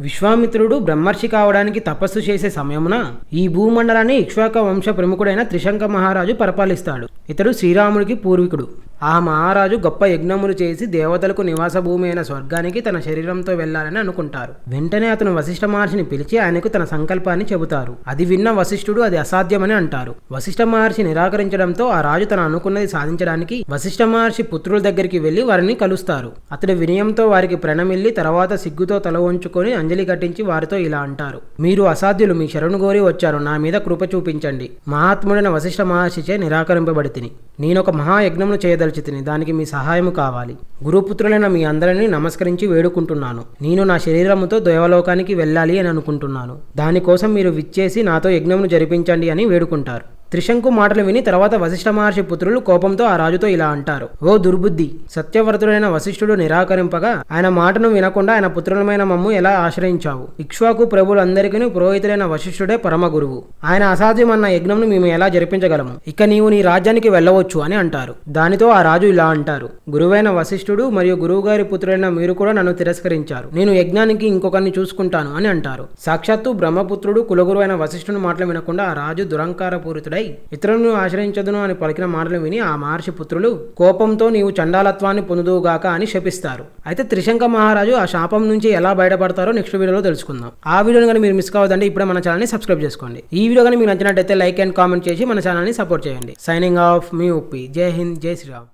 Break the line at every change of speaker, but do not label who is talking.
విశ్వామిత్రుడు బ్రహ్మర్షి కావడానికి తపస్సు చేసే సమయమున ఈ భూమండలాన్ని ఇక్ష్వాక వంశ ప్రముఖుడైన త్రిశంక మహారాజు పరిపాలిస్తాడు. ఇతడు శ్రీరాముడికి పూర్వీకుడు. ఆ మహారాజు గొప్ప యజ్ఞములు చేసి దేవతలకు నివాస భూమి అయిన స్వర్గానికి తన శరీరంతో వెళ్ళాలని అనుకుంటారు. వెంటనే అతను వశిష్ఠ మహర్షిని పిలిచి ఆయనకు తన సంకల్పాన్ని చెబుతారు. అది విన్న వశిష్ఠుడు అది అసాధ్యమని అంటారు. వశిష్ఠ మహర్షి నిరాకరించడంతో ఆ రాజు తన అనుకున్నది సాధించడానికి వశిష్ఠ మహర్షి పుత్రుల దగ్గరికి వెళ్ళి వారిని కలుస్తారు. అతడు వినయంతో వారికి ప్రణమిల్లి తర్వాత సిగ్గుతో తల వంచుకొని అంజలి కట్టించి వారితో ఇలా అంటారు. మీరు అసాధ్యులు మీ శరణు గోరి వచ్చారు. నా మీద కృప చూపించండి. మహాత్ముడైన వశిష్ఠ మహర్షిచే నిరాకరింపబడి తిని. నేనొక మహాయజ్ఞమును చేయదలిచి తిని దానికి మీ సహాయము కావాలి. గురుపుత్రులైన మీ అందరినీ నమస్కరించి వేడుకుంటున్నాను. నేను నా శరీరముతో దేవలోకానికి వెళ్ళాలి అని అనుకుంటున్నాను. దానికోసం మీరు విచ్చేసి నాతో యజ్ఞమును జరిపించండి అని వేడుకుంటారు. త్రిశంకు మాటలు విని తర్వాత వశిష్ఠ మహర్షి పుత్రులు కోపంతో ఆ రాజుతో ఇలా అంటారు. ఓ దుర్బుద్ధి! సత్యవ్రతుడైన వశిష్ఠుడు నిరాకరింపగా ఆయన మాటను వినకుండా ఆయన పుత్రులమైన మమ్ము ఎలా ఆశ్రయించావు? ఇక్ష్వాకు ప్రభులందరికీ పురోహితుడైన వశిష్ఠుడే పరమ గురువు. ఆయన అసాధ్యమన్న యజ్ఞంను మేము ఎలా జరిపించగలము? ఇక నీవు నీ రాజ్యానికి వెళ్ళవచ్చు అని అంటారు. దానితో ఆ రాజు ఇలా అంటారు. గురువైన వశిష్ఠుడు మరియు గురువుగారి పుత్రుడైన మీరు కూడా నన్ను తిరస్కరించారు. నేను యజ్ఞానికి ఇంకొకరిని చూసుకుంటాను అని అంటారు. సాక్షాత్తు బ్రహ్మపుత్రుడు కులగురు అయిన వశిష్ఠుని మాటలు వినకుండా ఆ రాజు దురంకార పూరితుడై ఇతరులను ఆశ్రయించదును అని పలికిన మాటలు విని ఆ మహర్షి పుత్రులు కోపంతో నీవు చండాలత్వాన్ని పొందుదువుగాక అని శపిస్తారు. అయితే త్రిశంక మహారాజు ఆ శాపం నుంచి ఎలా బయటపడతారో నెక్స్ట్ వీడియోలో తెలుసుకుందాం. ఆ వీడియోని కానీ మీరు మిస్ కావద్దంటే ఇప్పుడే మన ఛానల్ని సబ్స్క్రైబ్ చేసుకోండి. ఈ వీడియో కానీ మీకు నచ్చినట్టయితే లైక్ అండ్ కామెంట్ చేసి మన ఛానల్ని సపోర్ట్ చేయండి. సైనింగ్ ఆఫ్ మీ ఉప్పి. జై హింద్ జై శ్రీరామ్.